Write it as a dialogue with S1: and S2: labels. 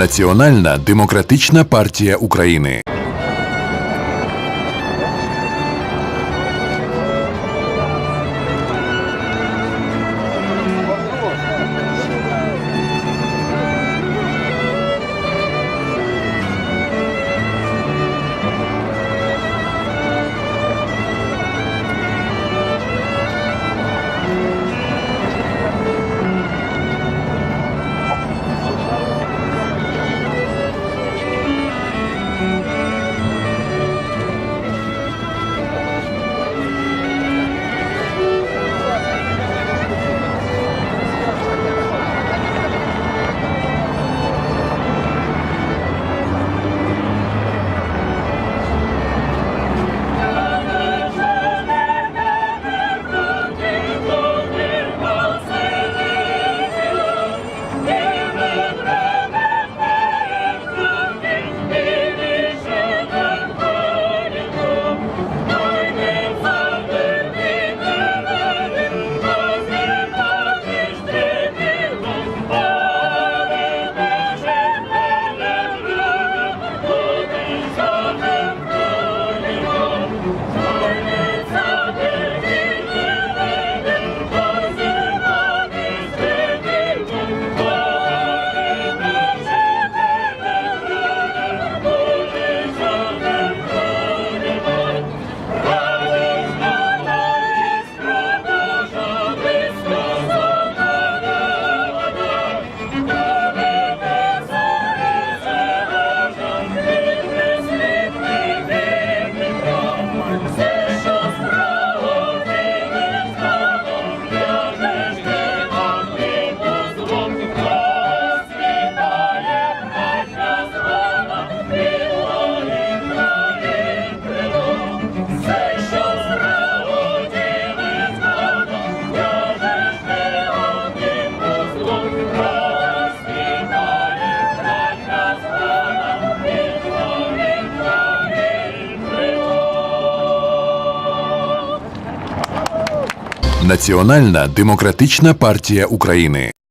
S1: Національна демократична партія України. Національна демократична партія України.